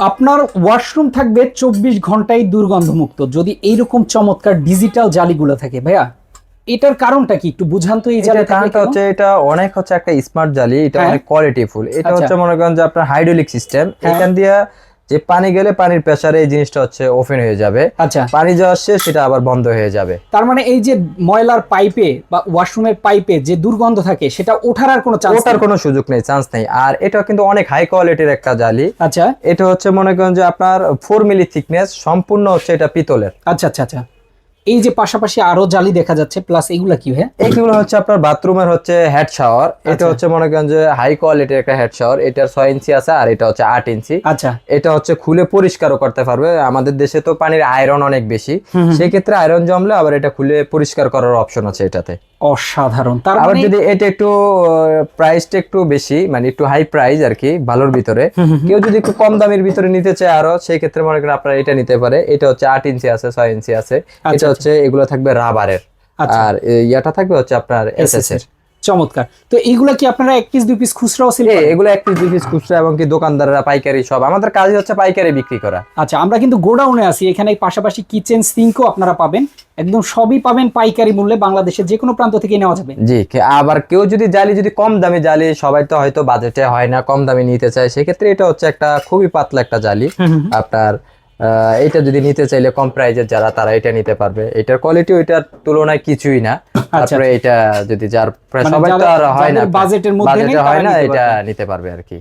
আপনার ওয়াশরুম থাকবে চব্বিশ ঘন্টায় দুর্গন্ধমুক্ত যদি এইরকম চমৎকার ডিজিটাল জালিগুলো থাকে ভাইয়া এটার কারণটা কি একটু বুঝান তো এই জালি কারণটা হচ্ছে এটা অনেক হচ্ছে একটা স্মার্ট জালি এটা হ্যাঁ। অনেক কোয়ালিটিফুল এটা আচ্ছা। হচ্ছে মনে করেন যে আপনার হাইড্রোলিক সিস্টেম হ্যাঁ। এখান দিয়ে যে পানি গেলে পানির প্রেসারে এই জিনিসটা হচ্ছে ওপেন হয়ে যাবে। আচ্ছা। পানি যাওয়া শেষ সেটা আবার বন্ধ হয়ে যাবে। তার মানে এই যে ময়লার পাইপে বা ওয়াশরুমের পাইপে যে দুর্গন্ধ থাকে সেটা ওঠার আর কোনো চান্স ওঠার কোনো সুযোগ নেই চান্স নেই। আর এটা কিন্তু অনেক হাই কোয়ালিটির একটা জালি। আচ্ছা। এটা হচ্ছে মনে করেন যে আপনার ফোর মিলি থিকনেস সম্পূর্ণ হচ্ছে এটা পিতলের। আচ্ছা আচ্ছা আচ্ছা। এই যে পাশাপাশি আরও জালি দেখা যাচ্ছে প্লাস এগুলা কি ভাইয়া? এইগুলো হচ্ছে আপনার বাথরুমের হচ্ছে হেড শাওয়ার এটা আচ্ছা। হচ্ছে মনে করেন যে হাই কোয়ালিটির একটা হেড শাওয়ার এটার ছয় ইঞ্চি আছে আর এটা হচ্ছে আট ইঞ্চি। আচ্ছা। এটা হচ্ছে খুলে পরিষ্কারও করতে পারবে। আমাদের দেশে তো পানির আয়রন অনেক বেশি। সেই ক্ষেত্রে আয়রন জমলে আবার এটা খুলে পরিষ্কার করার অপশন আছে এটাতে। অসাধারণ। তার আবার মানে যদি এটা একটু প্রাইসটা একটু বেশি মানে একটু হাই প্রাইস আর কি ভালোর ভিতরে। কেউ যদি একটু কম দামের ভিতরে নিতে চায় আরও সেই ক্ষেত্রে মনে করেন আপনারা এটা নিতে পারে। এটা হচ্ছে আট ইঞ্চি আছে ছয় ইঞ্চি আছে। এটা আচ্ছা। হচ্ছে এগুলো থাকবে রাবারের। আচ্ছা। আর ইয়াটা থাকবে হচ্ছে আপনার এসএস এর চমৎকার। তো এইগুলা কি আপনারা এক পিস দুই পিস খুচরাও সেল এ, এগুলো এক পিস দুই পিস খুচরা এবং কি দোকানদাররা পাইকারি সব। আমাদের কাজই হচ্ছে পাইকারি বিক্রি করা। আচ্ছা আমরা কিন্তু গোডাউনে আছি। এখানে পাশাপাশি কিচেন সিঙ্কও আপনারা পাবেন। একদম সবই পাবেন পাইকারি মূল্যে। বাংলাদেশের যে কোনো প্রান্ত থেকে নেওয়া যাবে। জি আবার কেউ যদি জালি যদি কম দামে জালি সবাই তো হয়তো বাজেটে হয় না কম দামে নিতে চায় সেক্ষেত্রে এটা হচ্ছে একটা খুবই পাতলা একটা জালি। আপনার এটা যদি নিতে চাইলে কম প্রাইজের যারা তারা এটা নিতে পারবে। এটার কোয়ালিটি ওইটার তুলনায় কিছুই না। তারপরে এটা যদি যার প্রায় মানে সবাই তো আর হয় না বাজেটের মধ্যে হয় না এটা নিতে পারবে আর কি।